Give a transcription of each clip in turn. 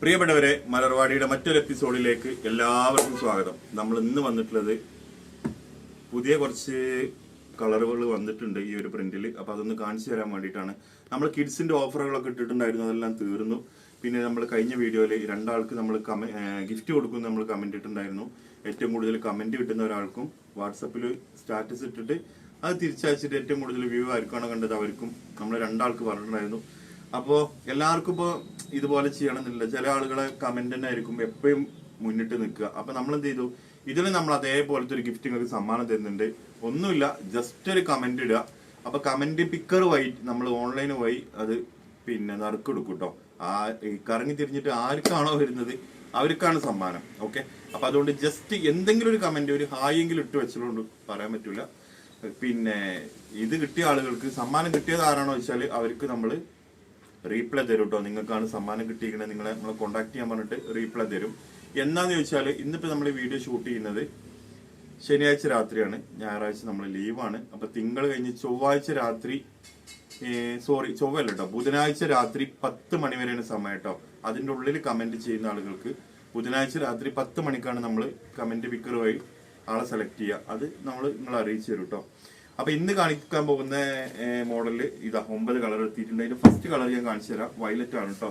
പ്രിയപ്പെട്ടവരെ മലർവാടിയുടെ മറ്റൊരു എപ്പിസോഡിലേക്ക് എല്ലാവർക്കും സ്വാഗതം. നമ്മൾ ഇന്ന് വന്നിട്ടുള്ളത് പുതിയ കുറച്ച് കളറുകൾ വന്നിട്ടുണ്ട് ഈ ഒരു പ്രിന്റിൽ അപ്പൊ അതൊന്ന് കാണിച്ചു തരാൻ വേണ്ടിയിട്ടാണ്. നമ്മൾ കിഡ്സിന്റെ ഓഫറുകളൊക്കെ ഇട്ടിട്ടുണ്ടായിരുന്നു അതെല്ലാം തീർന്നു. പിന്നെ നമ്മൾ കഴിഞ്ഞ വീഡിയോയിൽ രണ്ടാൾക്ക് നമ്മൾ ഗിഫ്റ്റ് കൊടുക്കും നമ്മൾ കമന്റ് ഇട്ടിട്ടുണ്ടായിരുന്നു. ഏറ്റവും കൂടുതൽ കമന്റ് കിട്ടുന്ന ഒരാൾക്കും വാട്സപ്പിൽ സ്റ്റാറ്റസ് ഇട്ടിട്ട് അത് തിരിച്ചയച്ചിട്ട് ഏറ്റവും കൂടുതൽ വ്യൂ ആർക്കാണോ കണ്ടത് അവർക്കും. നമ്മൾ രണ്ടാൾക്ക് പറഞ്ഞിട്ടുണ്ടായിരുന്നു. അപ്പോ എല്ലാവർക്കും ഇപ്പോ ഇതുപോലെ ചെയ്യണമെന്നില്ല. ചില ആളുകളെ കമന്റ് തന്നെ ആയിരിക്കും എപ്പോഴും മുന്നിട്ട് നിൽക്കുക. അപ്പൊ നമ്മൾ എന്ത് ചെയ്തു ഇതിൽ നമ്മൾ അതേപോലത്തെ ഒരു ഗിഫ്റ്റ് നിങ്ങൾക്ക് സമ്മാനം തരുന്നുണ്ട്. ഒന്നുമില്ല ജസ്റ്റ് ഒരു കമന്റ് ഇടുക. അപ്പൊ കമന്റ് പിക്കർ വഴി നമ്മൾ ഓൺലൈൻ വഴി അത് പിന്നെ നറുക്കെടുക്കും കേട്ടോ ആ കറങ്ങി തിരിഞ്ഞിട്ട് ആർക്കാണോ വരുന്നത് അവർക്കാണ് സമ്മാനം. ഓക്കെ അപ്പൊ അതുകൊണ്ട് ജസ്റ്റ് എന്തെങ്കിലും ഒരു കമന്റ് ഒരു ഹായ് എങ്കിലും ഇട്ട് വെച്ചതുകൊണ്ട് പറയാൻ പറ്റൂല. പിന്നെ ഇത് കിട്ടിയ ആളുകൾക്ക് സമ്മാനം കിട്ടിയത് ആരാണോ വെച്ചാൽ അവർക്ക് നമ്മൾ റീപ്ലൈ തരും കേട്ടോ നിങ്ങൾക്കാണ് സമ്മാനം കിട്ടിയിരിക്കുന്നത്. നിങ്ങളെ നമ്മൾ കോൺടാക്ട് ചെയ്യാൻ പറഞ്ഞിട്ട് റീപ്ലൈ തരും. എന്നാന്ന് ചോദിച്ചാൽ ഇന്നിപ്പോൾ നമ്മൾ വീഡിയോ ഷൂട്ട് ചെയ്യുന്നത് ശനിയാഴ്ച രാത്രിയാണ്. ഞായറാഴ്ച നമ്മൾ ലീവാണ് അപ്പോൾ തിങ്കൾ കഴിഞ്ഞ് ചൊവ്വാഴ്ച രാത്രി സോറി ചൊവ്വല്ല കേട്ടോ ബുധനാഴ്ച രാത്രി പത്ത് മണി വരെയാണ് സമയം കേട്ടോ അതിന്റെ ഉള്ളിൽ കമന്റ് ചെയ്യുന്ന ആളുകൾക്ക് ബുധനാഴ്ച രാത്രി പത്ത് മണിക്കാണ് നമ്മൾ കമന്റ് പിക്കർ വഴി ആളെ സെലക്ട് ചെയ്യുക. അത് നമ്മൾ നിങ്ങൾ അറിയിച്ചു തരും കേട്ടോ അപ്പൊ ഇന്ന് കാണിക്കാൻ പോകുന്ന മോഡലിൽ ഇതാ ഒമ്പത് കളർ എത്തിയിട്ടുണ്ട്. അതിന്റെ ഫസ്റ്റ് കളർ ഞാൻ കാണിച്ചു തരാം. വയലറ്റ് ആണ് കേട്ടോ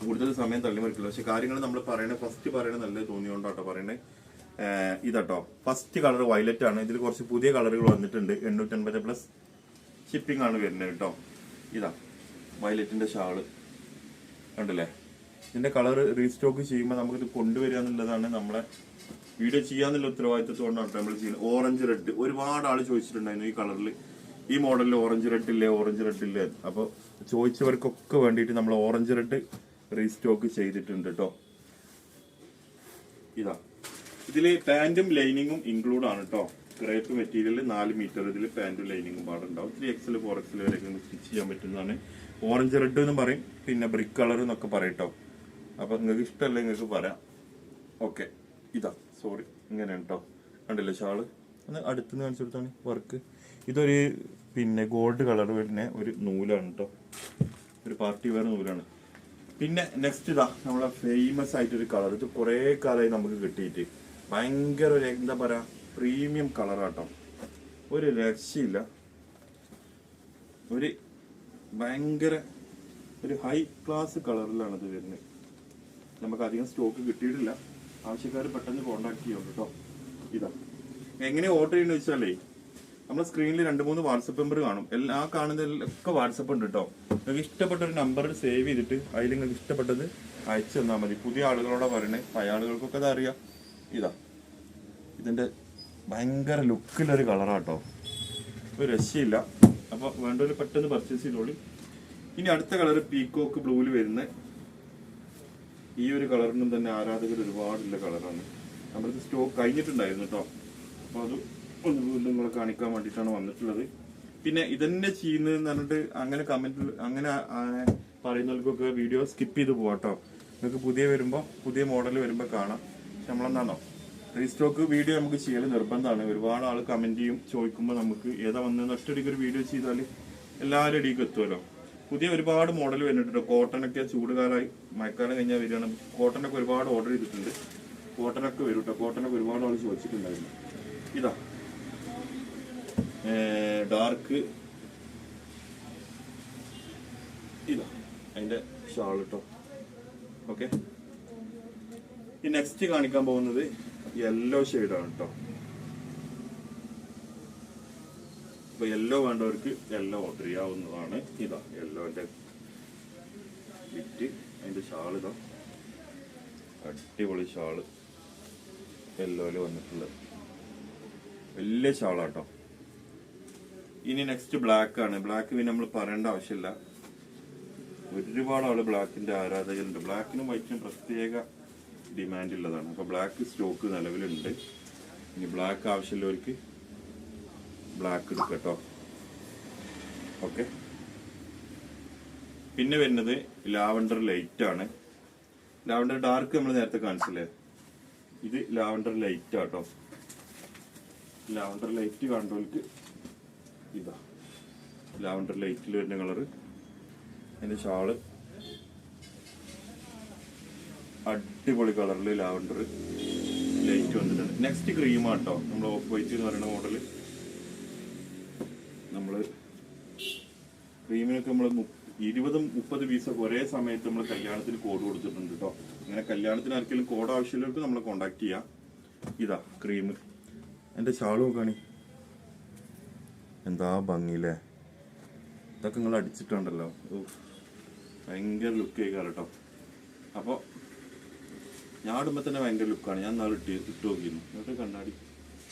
കൂടുതൽ സമയം തള്ളി മറിക്കില്ല. പക്ഷെ കാര്യങ്ങൾ നമ്മൾ പറയണേ ഫസ്റ്റ് പറയണത് നല്ലത് തോന്നിയോണ്ടാട്ടോ പറയണേ. ഇതാട്ടോ ഫസ്റ്റ് കളർ വയലറ്റ് ആണ്. ഇതിൽ കുറച്ച് പുതിയ കളറുകൾ വന്നിട്ടുണ്ട്. എണ്ണൂറ്റൻപത് പ്ലസ് ഷിപ്പിംഗ് ആണ് വരുന്നത് കേട്ടോ ഇതാ വയലറ്റിന്റെ ഷാൾ. കണ്ടില്ലേ? ഇതിന്റെ കളർ റീസ്റ്റോക്ക് ചെയ്യുമ്പോൾ നമുക്കിത് കൊണ്ടുവരിക എന്നുള്ളതാണ് നമ്മളെ വീഡിയോ ചെയ്യാന്നുള്ള ഉത്തരവാദിത്തത്തോണ്ടാണ് നമ്മൾ ചെയ്യുന്നത്. ഓറഞ്ച് റെഡ് ഒരുപാട് ആൾ ചോദിച്ചിട്ടുണ്ടായിരുന്നു ഈ കളറിൽ ഈ മോഡലിൽ ഓറഞ്ച് റെഡ് ഇല്ലേ ഓറഞ്ച് റെഡ് ഇല്ലേ. അപ്പോൾ ചോദിച്ചവർക്കൊക്കെ വേണ്ടിയിട്ട് നമ്മൾ ഓറഞ്ച് റെഡ് റീസ്റ്റോക്ക് ചെയ്തിട്ടുണ്ട് കേട്ടോ ഇതാ. ഇതിൽ പാന്റും ലൈനിങ്ങും ഇൻക്ലൂഡ് ആണ് കേട്ടോ ക്രേപ്പ് മെറ്റീരിയൽ നാല് മീറ്റർ ഇതിൽ പാന്റും ലൈനിങ്ങും പാടുണ്ടാവും. ത്രീ എക്സൽ ഫോർ എക്സൽ വരെയൊക്കെ സ്റ്റിച്ച് ചെയ്യാൻ പറ്റുന്നതാണ്. ഓറഞ്ച് റെഡ് എന്ന് പറയും. പിന്നെ ബ്രിക്ക് കളർ എന്നൊക്കെ പറയും കേട്ടോ അപ്പൊ നിങ്ങൾക്ക് ഇഷ്ടമല്ല നിങ്ങൾക്ക് പറയാം. ഓക്കെ ഇതാ സോറി ഇങ്ങനെ കേട്ടോ കണ്ടില്ലേ ഷാൾ? ഒന്ന് അടുത്തുനിന്ന് കാണിച്ചു കൊടുത്താണ് വർക്ക് ഇതൊരു പിന്നെ ഗോൾഡ് കളർ വരുന്ന ഒരു നൂലാണ് കേട്ടോ ഒരു പാർട്ടി വെയർ നൂലാണ്. പിന്നെ നെക്സ്റ്റ് ഇതാ നമ്മളെ ഫേമസ് ആയിട്ടൊരു കളർ ഇത് കുറേ കാലമായി നമുക്ക് കിട്ടിയിട്ട്. ഭയങ്കര ഒരു എന്താ പറയാ പ്രീമിയം കളറാട്ടോ ഒരു രക്ഷയില്ല. ഒരു ഭയങ്കര ഒരു ഹൈ ക്ലാസ് കളറിലാണ് ഇത് വരുന്നത്. നമുക്ക് അധികം സ്റ്റോക്ക് കിട്ടിയിട്ടില്ല. ആവശ്യക്കാർ പെട്ടെന്ന് കോണ്ടാക്ട് ചെയ്യും കേട്ടോ. ഇതാ. എങ്ങനെ ഓർഡർ ചെയ്യണമെന്ന് വെച്ചാലേ നമ്മൾ സ്ക്രീനിൽ രണ്ട് മൂന്ന് വാട്സപ്പ് നമ്പർ കാണും. എല്ലാ കാണുന്നതിലൊക്കെ വാട്സപ്പ് ഉണ്ട് കേട്ടോ. നിങ്ങൾക്ക് ഇഷ്ടപ്പെട്ട ഒരു നമ്പർ സേവ് ചെയ്തിട്ട് അതിൽ നിങ്ങൾക്ക് ഇഷ്ടപ്പെട്ടത് അയച്ചു തന്നാൽ മതി. പുതിയ ആളുകളോടെ പറയണേ. പഴയ ആളുകൾക്കൊക്കെ അത് അറിയാം. ഇതാ. ഇതിന്റെ ഭയങ്കര ലുക്കിലൊരു കളറാണ് കേട്ടോ. ഒരു രക്ഷയില്ല. അപ്പോൾ വേണ്ടൊരു പെട്ടെന്ന് പർച്ചേസ് ചെയ്തോളി. ഇനി അടുത്ത കളർ പീക്കോക്ക് ബ്ലൂവിൽ വരുന്ന ഈ ഒരു കളറിനും തന്നെ ആരാധകർ ഒരുപാടുള്ള കളറാണ്. നമ്മളിത് സ്റ്റോക്ക് കഴിഞ്ഞിട്ടുണ്ടായിരുന്നു കേട്ടോ അപ്പോൾ അത് ഒന്ന് വീണ്ടും നിങ്ങളെ കാണിക്കാൻ വേണ്ടിയിട്ടാണ് വന്നിട്ടുള്ളത്. പിന്നെ ഇതന്നെ ചെയ്യുന്നതെന്ന് പറഞ്ഞിട്ട് അങ്ങനെ കമന്റ് അങ്ങനെ പറയുന്നവർക്കൊക്കെ വീഡിയോ സ്കിപ്പ് ചെയ്ത് പോവാട്ടോ നിങ്ങൾക്ക് പുതിയ വരുമ്പോൾ പുതിയ മോഡൽ വരുമ്പോൾ കാണാം. നമ്മളെന്താണോ റീസ്റ്റോക്ക് വീഡിയോ നമുക്ക് ചെയ്യൽ നിർബന്ധമാണ്. ഒരുപാട് ആൾ കമന്റ് ചെയ്യും ചോദിക്കുമ്പോൾ നമുക്ക് ഏതാ വന്നതെന്ന് ഒറ്റയടിക്ക് ഒരു വീഡിയോ ചെയ്താൽ എല്ലാവരും ഇടയ്ക്ക് എത്തുമല്ലോ പുതിയ ഒരുപാട് മോഡൽ വരുന്നുണ്ട്. കോട്ടനൊക്കെ ചൂടുകാലമായി മഴക്കാലം കഴിഞ്ഞാൽ വരികയാണ്. കോട്ടണൊക്കെ ഒരുപാട് ഓർഡർ ചെയ്തിട്ടുണ്ട്. കോട്ടനൊക്കെ വരും കേട്ടോ കോട്ടനൊക്കെ ഒരുപാട് ആൾ ചോദിച്ചിട്ടുണ്ടായിരുന്നു. ഇതാ. ഡാർക്ക് ഇതാ. അതിന്റെ ഷാൾ കേട്ടോ ഓക്കെ ഈ നെക്സ്റ്റ് കാണിക്കാൻ പോകുന്നത് യെല്ലോ ഷെയ്ഡാണ് കേട്ടോ അപ്പൊ യെല്ലോ വേണ്ടവർക്ക് യെല്ലോ ഓർഡർ ചെയ്യാവുന്നതാണ് ഇതാ യെല്ലോന്റെ വിറ്റ് അതിന്റെ ഷാൾ ഇതാ. അടിപൊളി ഷാൾ യെല്ലോയിൽ വന്നിട്ടുള്ളത്. വലിയ ഷാളാട്ടോ ഇനി നെക്സ്റ്റ് ബ്ലാക്ക് ആണ്. ബ്ലാക്ക് പിന്നെ നമ്മൾ പറയേണ്ട ആവശ്യമില്ല. ഒരുപാട് ആൾ ബ്ലാക്കിന്റെ ആരാധകരുണ്ട്. ബ്ലാക്കിനും വൈറ്റിനും പ്രത്യേക ഡിമാൻഡ് ഉള്ളതാണ്. അപ്പൊ ബ്ലാക്ക് സ്റ്റോക്ക് നിലവിലുണ്ട്. ഇനി ബ്ലാക്ക് ആവശ്യമുള്ളവർക്ക് ബ്ലാക്ക് എടുക്കട്ടോ ഓക്കെ പിന്നെ വരുന്നത് ലാവണ്ടർ ലൈറ്റ് ആണ്. ലാവണ്ടർ ഡാർക്ക് നമ്മൾ നേരത്തെ കാണിച്ചില്ലേ? ഇത് ലാവണ്ടർ ലൈറ്റ് ആട്ടോ. ലാവണ്ടർ ലൈറ്റ് കണ്ടോൾക്ക് ഇതാ. ലാവണ്ടർ ലൈറ്റിൽ വരുന്ന കളർ അതിന്റെ ഷാൾ. അടിപൊളി കളറിൽ ലാവണ്ടർ ലൈറ്റ് വന്നിട്ടുണ്ട്. നെക്സ്റ്റ് ക്രീമാണ് കേട്ടോ നമ്മൾ ഓഫ് വൈറ്റ് എന്ന് പറയുന്ന മോഡൽ നമ്മൾ ക്രീമിനൊക്കെ നമ്മൾ ഇരുപതും മുപ്പത് പീസൊക്കെ ഒരേ സമയത്ത് നമ്മൾ കല്യാണത്തിന് കോഡ് കൊടുത്തിട്ടുണ്ട് കേട്ടോ അങ്ങനെ കല്യാണത്തിന് ആർക്കെങ്കിലും കോഡ് ആവശ്യമുള്ളവർക്ക് നമ്മളെ കോണ്ടാക്ട് ചെയ്യാം. ഇതാ ക്രീം. എന്റെ ഷാളും നോക്കാണി. എന്താ ഭംഗിയില്ലേ? ഇതൊക്കെ നിങ്ങൾ അടിച്ചിട്ടുണ്ടല്ലോ. ഭയങ്കര ലുക്ക് ആയി കേട്ടോ അപ്പോൾ ഞാൻ ഇടുമ്പോൾ തന്നെ ഭയങ്കര ലുക്കാണ് ഞാൻ നാളെ ഇട്ട് ഇട്ട് നോക്കിയിരുന്നു. എന്നിട്ട് കണ്ണാടി.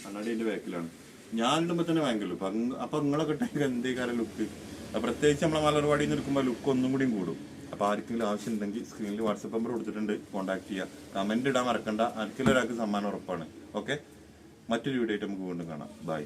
കണ്ണാടി എന്റെ ബാക്കിലാണ് ഞാൻ ഇടുമ്പോൾ തന്നെ ഭയങ്കര ലുക്ക് അപ്പം നിങ്ങളൊക്കെ ഇട്ടെങ്കിൽ എന്തേക്കാരം ലുക്ക് പ്രത്യേകിച്ച് നമ്മളെ മലർവാടിയിൽ നിന്ന് എടുക്കുമ്പോൾ ലുക്ക് ഒന്നും കൂടിയും കൂടും. അപ്പോൾ ആർക്കെങ്കിലും ആവശ്യം ഉണ്ടെങ്കിൽ സ്ക്രീനിൽ വാട്സപ്പ് നമ്പർ കൊടുത്തിട്ടുണ്ട് കോൺടാക്ട് ചെയ്യുക കമന്റ് ഇടാൻ മറക്കണ്ട. ആർക്കെങ്കിലും ഒരാൾക്ക് സമ്മാനം ഉറപ്പാണ്. ഓക്കെ മറ്റൊരു വീഡിയോ ആയിട്ട് നമുക്ക് വീണ്ടും കാണാം. ബൈ